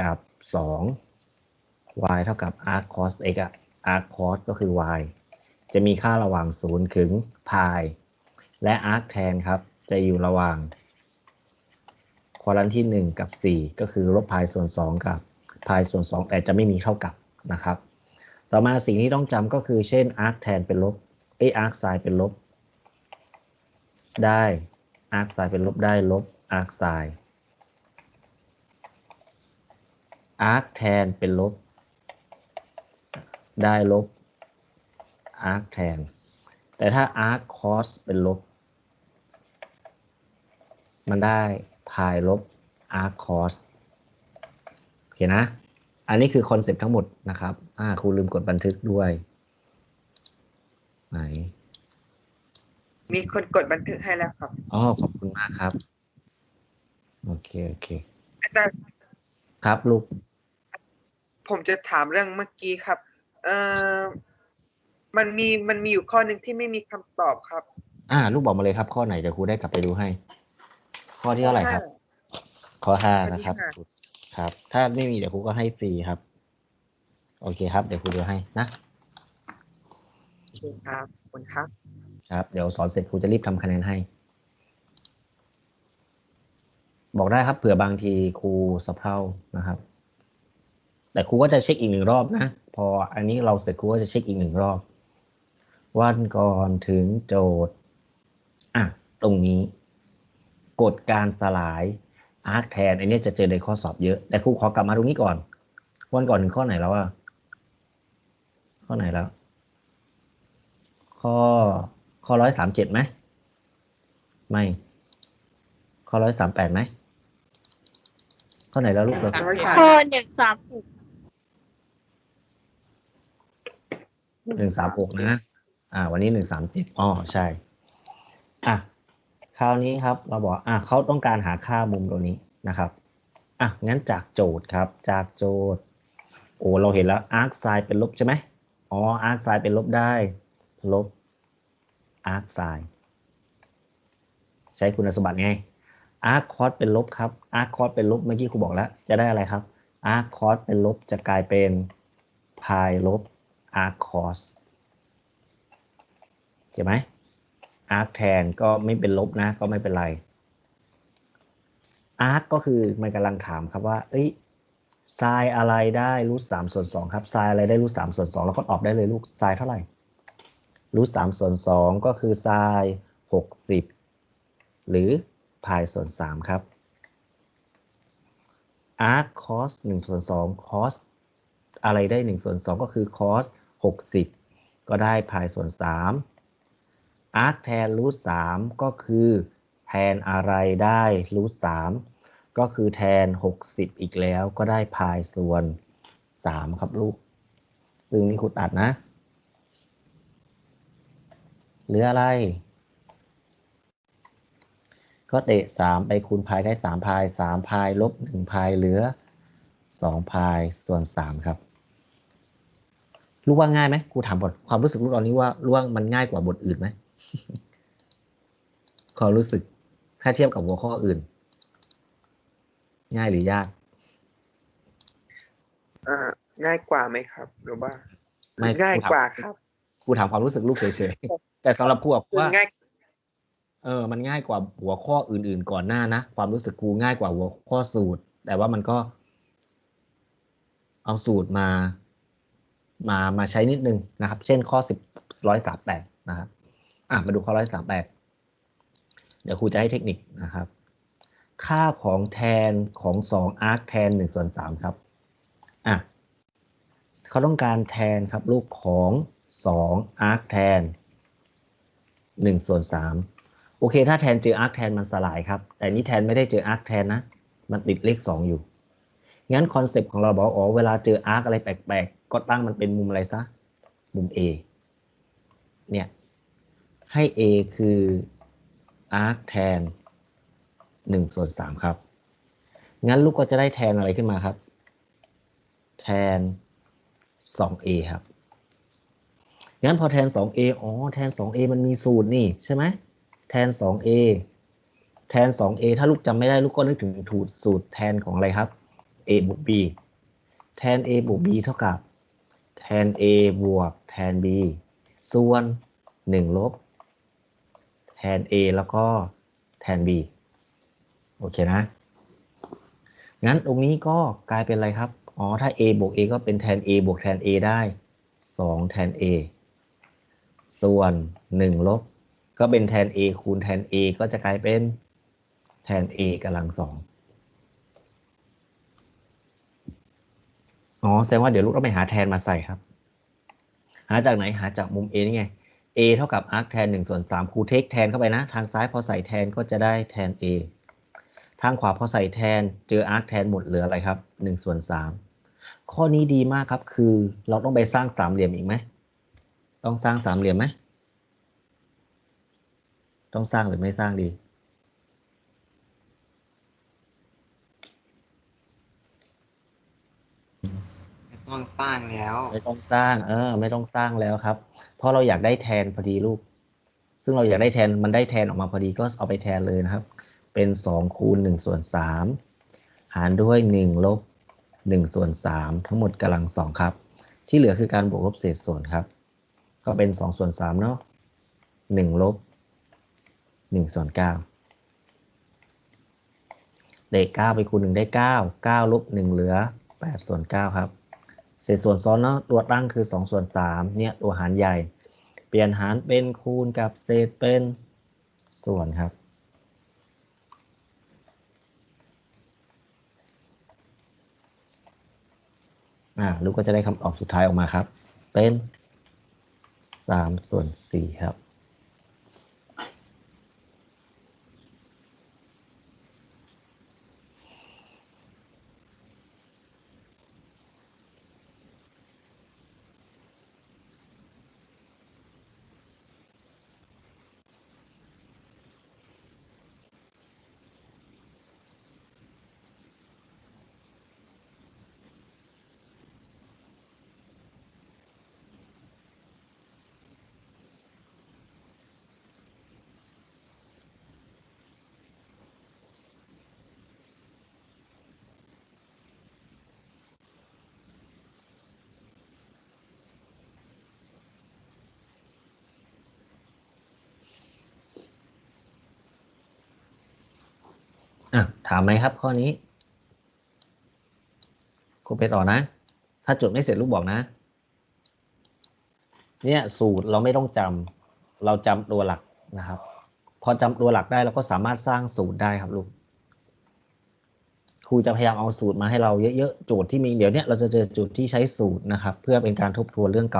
กับ 2 y เท่ากับ arc cos x อะ arc cos ก็คือ y จะมีค่าระหว่าง 0 ถึง pi และ arc tan ครับ จะอยู่ระหว่างควอลันที่ 1 กับ 4 ก็คือลบ pi ส่วน 2 กับ pi ส่วน 2 แต่จะไม่มีเท่ากับนะครับ ต่อมาสิ่งที่ต้องจำก็คือเช่น arc tan เป็นลบเอ้ arc sin เป็นลบ ได้ arc sin เป็นลบได้ลบ arc sin arc tan เป็นลบ ได้ลบ arc tan แต่ถ้า arc cos เป็นลบ มันได้ pi ลบ arc cos โอเคนะ อันนี้คือคอนเซ็ปต์ทั้งหมดนะครับ อ่าครูลืมกดบันทึกด้วย ไหน มีคนกดบันทึกให้แล้วครับ อ๋อ ขอบคุณมากครับ โอเค โอเค อาจารย์ ครับลูก ผมจะถามเรื่องเมื่อกี้ครับ เอ่อมันมีมันมีอยู่ข้อหนึ่งที่ไม่มีคำตอบครับ อ่า ลูกบอกมาเลยครับข้อไหนเดี๋ยวครูได้กลับไปดูให้ ข้อที่เท่าไหร่ครับ ข้อห้าข้อที่นะครับ ห้า ครับ ถ้าไม่มีเดี๋ยวครูก็ให้ฟรีครับ โอเคครับ เดี๋ยวครูดูให้นะ โอเคครับขอบคุณครับ ครับ เดี๋ยวสอนเสร็จครูจะรีบทำคะแนนให้ บอกได้ครับเผื่อบางทีครูสะเพร่านะครับ แต่ครูก็จะเช็คอีกหนึ่งรอบนะ พออันนี้เราเสร็จครูก็จะเช็คอีกหนึ่งรอบ วันก่อนถึงโจทย์อะตรงนี้ กฎการสลายอาร์คแทนอันนี้จะเจอในข้อสอบเยอะ แต่ครูขอกลับมาตรงนี้ก่อน วันก่อนถึงข้อไหนแล้วอะข้อไหนแล้ว ข้อข้อร้อยสามเจ็ดไหมไม่ ข้อร้อยสามแปดไหมข้อไหนแล้วลูกเราร้อยสามข้อหนึ่งสามหก หนึ่งสามหกนะ อ่า วันนี้หนึ่งสามเจ็ดอ๋อใช่ อะ คราวนี้ครับ เราบอก อะเขาต้องการหาค่ามุมตรงนี้นะครับ อะ งั้นจากโจทย์ครับ จากโจทย์ โอ้ เราเห็นแล้ว arc sin เป็นลบใช่ไหมอ๋อ arc sin เป็นลบได้ ลบ arc sin ใช้คุณสมบัติไง arc cos เป็นลบครับ arc cos เป็นลบ เมื่อกี้ครูบอกแล้ว จะได้อะไรครับ arc cos เป็นลบจะกลายเป็น pi ลบ arc cos เห็นไหม arc tan ก็ไม่เป็นลบนะ ก็ไม่เป็นไร arc ก็คือมันกำลังถามครับว่า เอ้ย sin อะไรได้รูทสามส่วนสองครับ sin อะไรได้รูทสามส่วนสองแล้วก็ออกได้เลยลูก sin เท่าไหร่รูทสามส่วนสองก็คือ sin หกสิบหรือ pi ส่วนสามครับ arc cos หนึ่งส่วนสอง cos อะไรได้หนึ่งส่วนสองก็คือ cos หกสิ บก็ได้ pi ส่วนสาม arc tan รูทสามก็คือแทนอะไรได้รูทสามก็คือแทนหกสิบอีกแล้วก็ได้ pi ส่วนสามครับลูก ซึ่งนี่ครูตัดนะหลืออะไร ก็เตะสามไปคูณพายได้สามพายสามพายลบหนึ่งพายเหลือสองพายส่วนสามครับ รู้ว่าง่ายไหมครูถามก่อนความรู้สึกรู้ตอนนี้ว่ารู้ว่ามันง่ายกว่าบทอื่นไหมความรู้สึกถ้าเทียบกับหัวข้ออื่น ง่ายหรือยากอ่าง่ายกว่าไหมครับ หรือว่าไม่ง่ายกว่าครับครูถามความรู้สึกลูกเฉยๆแต่สำหรับครูอะคือว่าง่ายเออ มันง่ายกว่าหัวข้ออื่น ๆ ก่อนหน้านะความรู้สึกครูง่ายกว่าหัวข้อสูตร แต่ว่ามันก็ เอาสูตรมา มามาใช้นิดนึงนะครับ เช่นข้อสิบร้อยสามแปดนะครับอะมาดูข้อร้อยสามแปดเดี๋ยวครูจะให้เทคนิคนะครับ ค่าของแทนของสองอาร์คแทนหนึ่งส่วนสามครับอะเขาต้องการแทนครับลูกของสองอาร์คแทนหนึ่งส่วนสามโอเค ถ้าแทนเจออาร์คแทนมันสลายครับ แต่นี่แทนไม่ได้เจออาร์คแทนนะ มันติดเลขสองอยู่ งั้นคอนเซปต์ของเราบอกอ๋อเวลาเจออาร์คอะไรแปลก ก็ตั้งมันเป็นมุมอะไรซะ มุม A เนี่ยให้ A คืออาร์คแทนหนึ่งส่วนสามครับ งั้นลูกก็จะได้แทนอะไรขึ้นมาครับ แทน 2a ครับ งั้นพอแทน 2a อ๋อ แทน 2a มันมีสูตรนี่ใช่ไหม แทน 2a แทน 2a ถ้าลูกจำไม่ได้ลูกก็นึกถึงถูกสูตรแทนของอะไรครับ a บวก b แทน a บวก b เท่ากับ แทน a บวกแทน b ส่วน 1 ลบ แทน a แล้วก็แทน b โอเคนะ งั้นตรงนี้ก็กลายเป็นอะไรครับ อ๋อ ถ้า a บวก a ก็เป็นแทน a บวกแทน a ได้ 2 แทน a ส่วน 1 ลบ ก็เป็นแทน a คูณแทน a ก็จะกลายเป็นแทน a กำลังสอง อ๋อแสดงว่าเดี๋ยวลูกต้องไปหาแทนมาใส่ครับ หาจากไหนหาจากมุม a นี่ไง a เท่ากับ arc แทน1ส่วน3ครูเทคแทนเข้าไปนะ ทางซ้ายพอใส่แทนก็จะได้แทน a ทางขวาพอใส่แทนเจอ arc แทนหมดเหลืออะไรครับ1ส่วน3ข้อนี้ดีมากครับคือเราต้องไปสร้างสามเหลี่ยมอีกไหมต้องสร้างสามเหลี่ยมไหมต้องสร้างหรือไม่สร้างดี ต้องสร้างแล้ว ไม่ต้องสร้าง เออ ไม่ต้องสร้างแล้วครับ เพราะเราอยากได้แทนพอดีลูก ซึ่งเราอยากได้แทนมันได้แทนออกมาพอดีก็เอาไปแทนเลยนะครับ เป็นสองคูณหนึ่งส่วนสามหารด้วยหนึ่งลบหนึ่งส่วนสามทั้งหมดกำลังสองครับ ที่เหลือคือการบวกลบเศษส่วนครับ ก็เป็นสองส่วนสามเนาะหนึ่งลบหนึ่งส่วนเก้าเลขเก้าไปคูณหนึ่งได้เก้าเก้าลบหนึ่งเหลือแปดส่วนเก้าครับ เศษส่วนซ้อนเนาะตัวตั้งคือสองส่วนสามเนี่ยตัวหารใหญ่ เปลี่ยนหารเป็นคูณกับเศษเป็นส่วนครับ อ่าลูกก็จะได้คำตอบสุดท้ายออกมาครับ เป็นสามส่วนสี่ครับ อะ ถามไหมครับข้อนี้ครูไปต่อนะ ถ้าจดไม่เสร็จลูกบอกนะ เนี่ยสูตรเราไม่ต้องจำเราจำตัวหลักนะครับ พอจำตัวหลักได้เราก็สามารถสร้างสูตรได้ครับลูกครูจะพยายามเอาสูตรมาให้เราเยอะๆโจทย์ที่มีเดี๋ยวเนี้ยเราจะเจอโจทย์ที่ใช้สูตรนะครับ เพื่อเป็นการทบทวนเรื่องเก่า